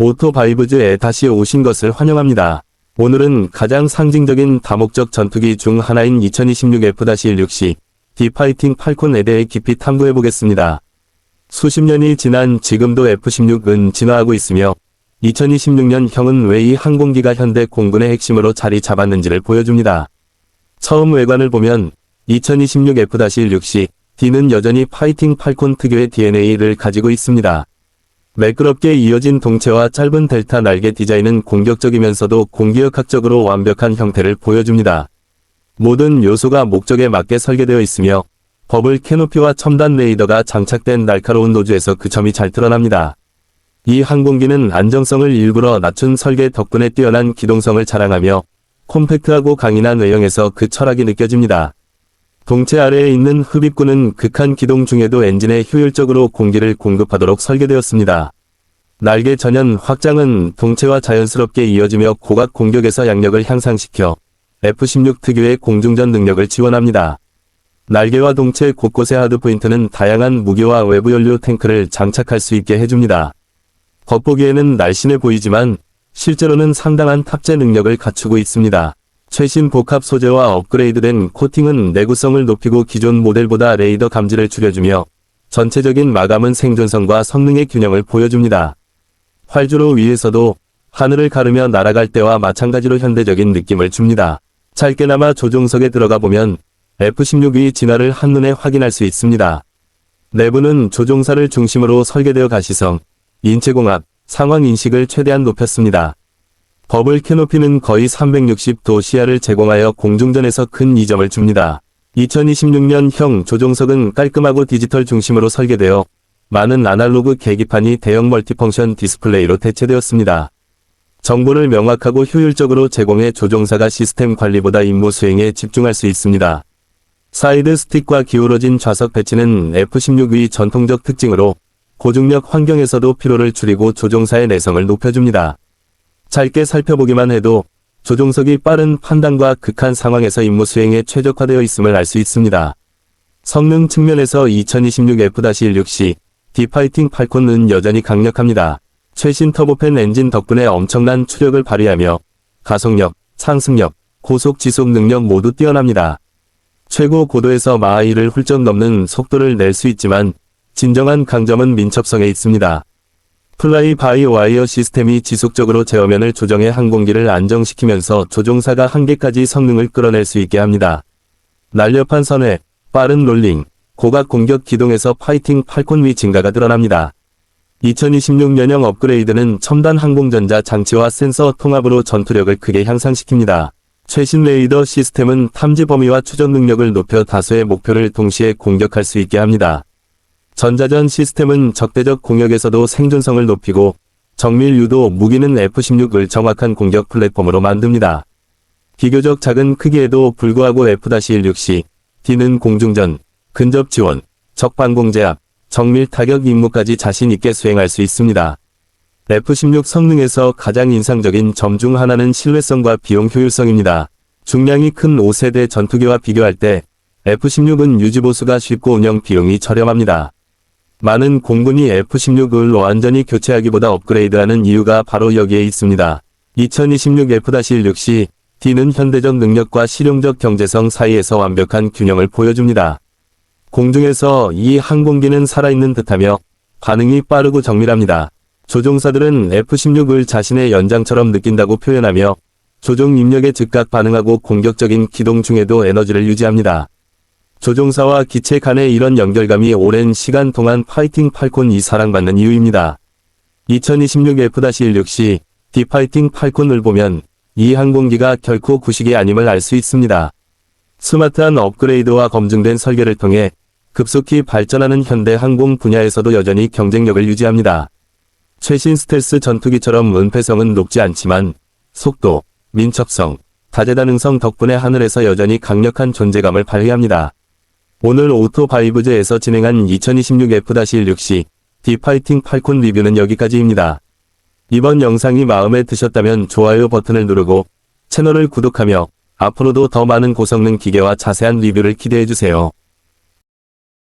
오토바이브즈에 다시 오신 것을 환영합니다. 오늘은 가장 상징적인 다목적 전투기 중 하나인 2026 F-16C 디파이팅 팔콘에 대해 깊이 탐구해 보겠습니다. 수십 년이 지난 지금도 F-16은 진화하고 있으며 2026년형은 왜 이 항공기가 현대 공군의 핵심으로 자리 잡았는지를 보여줍니다. 처음 외관을 보면 2026 F-16C D는 여전히 파이팅 팔콘 특유의 DNA를 가지고 있습니다. 매끄럽게 이어진 동체와 짧은 델타 날개 디자인은 공격적이면서도 공기역학적으로 완벽한 형태를 보여줍니다. 모든 요소가 목적에 맞게 설계되어 있으며 버블 캐노피와 첨단 레이더가 장착된 날카로운 노즈에서 그 점이 잘 드러납니다. 이 항공기는 안정성을 일부러 낮춘 설계 덕분에 뛰어난 기동성을 자랑하며 콤팩트하고 강인한 외형에서 그 철학이 느껴집니다. 동체 아래에 있는 흡입구는 극한 기동 중에도 엔진에 효율적으로 공기를 공급하도록 설계되었습니다. 날개 전연 확장은 동체와 자연스럽게 이어지며 고각 공격에서 양력을 향상시켜 F-16 특유의 공중전 능력을 지원합니다. 날개와 동체 곳곳의 하드포인트는 다양한 무기와 외부 연료 탱크를 장착할 수 있게 해줍니다. 겉보기에는 날씬해 보이지만 실제로는 상당한 탑재 능력을 갖추고 있습니다. 최신 복합 소재와 업그레이드된 코팅은 내구성을 높이고 기존 모델보다 레이더 감지를 줄여주며 전체적인 마감은 생존성과 성능의 균형을 보여줍니다. 활주로 위에서도 하늘을 가르며 날아갈 때와 마찬가지로 현대적인 느낌을 줍니다. 짧게나마 조종석에 들어가 보면 F-16의 진화를 한눈에 확인할 수 있습니다. 내부는 조종사를 중심으로 설계되어 가시성, 인체공학, 상황인식을 최대한 높였습니다. 버블 캐노피는 거의 360도 시야를 제공하여 공중전에서 큰 이점을 줍니다. 2026년형 조종석은 깔끔하고 디지털 중심으로 설계되어 많은 아날로그 계기판이 대형 멀티펑션 디스플레이로 대체되었습니다. 정보를 명확하고 효율적으로 제공해 조종사가 시스템 관리보다 임무 수행에 집중할 수 있습니다. 사이드 스틱과 기울어진 좌석 배치는 F-16의 전통적 특징으로 고중력 환경에서도 피로를 줄이고 조종사의 내성을 높여줍니다. 짧게 살펴보기만 해도 조종석이 빠른 판단과 극한 상황에서 임무 수행에 최적화되어 있음을 알 수 있습니다. 성능 측면에서 2026 F-16C 디파이팅 팔콘은 여전히 강력합니다. 최신 터보팬 엔진 덕분에 엄청난 추력을 발휘하며 가속력, 상승력, 고속 지속 능력 모두 뛰어납니다. 최고 고도에서 마하이를 훌쩍 넘는 속도를 낼 수 있지만 진정한 강점은 민첩성에 있습니다. 플라이 바이 와이어 시스템이 지속적으로 제어면을 조정해 항공기를 안정시키면서 조종사가 한계까지 성능을 끌어낼 수 있게 합니다. 날렵한 선회, 빠른 롤링, 고각 공격 기동에서 파이팅 팔콘 위 증가가 드러납니다. 2026년형 업그레이드는 첨단 항공전자 장치와 센서 통합으로 전투력을 크게 향상시킵니다. 최신 레이더 시스템은 탐지 범위와 추적 능력을 높여 다수의 목표를 동시에 공격할 수 있게 합니다. 전자전 시스템은 적대적 공격에서도 생존성을 높이고 정밀 유도 무기는 F-16을 정확한 공격 플랫폼으로 만듭니다. 비교적 작은 크기에도 불구하고 F-16C, D는 공중전, 근접 지원, 적방공 제압, 정밀 타격 임무까지 자신 있게 수행할 수 있습니다. F-16 성능에서 가장 인상적인 점 중 하나는 신뢰성과 비용 효율성입니다. 중량이 큰 5세대 전투기와 비교할 때 F-16은 유지보수가 쉽고 운영 비용이 저렴합니다. 많은 공군이 F-16을 완전히 교체하기보다 업그레이드하는 이유가 바로 여기에 있습니다. 2026 F-16C D는 현대적 능력과 실용적 경제성 사이에서 완벽한 균형을 보여줍니다. 공중에서 이 항공기는 살아있는 듯하며 반응이 빠르고 정밀합니다. 조종사들은 F-16을 자신의 연장처럼 느낀다고 표현하며 조종 입력에 즉각 반응하고 공격적인 기동 중에도 에너지를 유지합니다. 조종사와 기체 간의 이런 연결감이 오랜 시간 동안 파이팅 팔콘이 사랑받는 이유입니다. 2026 F-16C 디파이팅 팔콘을 보면 이 항공기가 결코 구식이 아님을 알 수 있습니다. 스마트한 업그레이드와 검증된 설계를 통해 급속히 발전하는 현대 항공 분야에서도 여전히 경쟁력을 유지합니다. 최신 스텔스 전투기처럼 은폐성은 높지 않지만 속도, 민첩성, 다재다능성 덕분에 하늘에서 여전히 강력한 존재감을 발휘합니다. 오늘 오토바이브즈에서 진행한 2026 F-16C 디파이팅 팔콘 리뷰는 여기까지입니다. 이번 영상이 마음에 드셨다면 좋아요 버튼을 누르고 채널을 구독하며 앞으로도 더 많은 고성능 기계와 자세한 리뷰를 기대해주세요.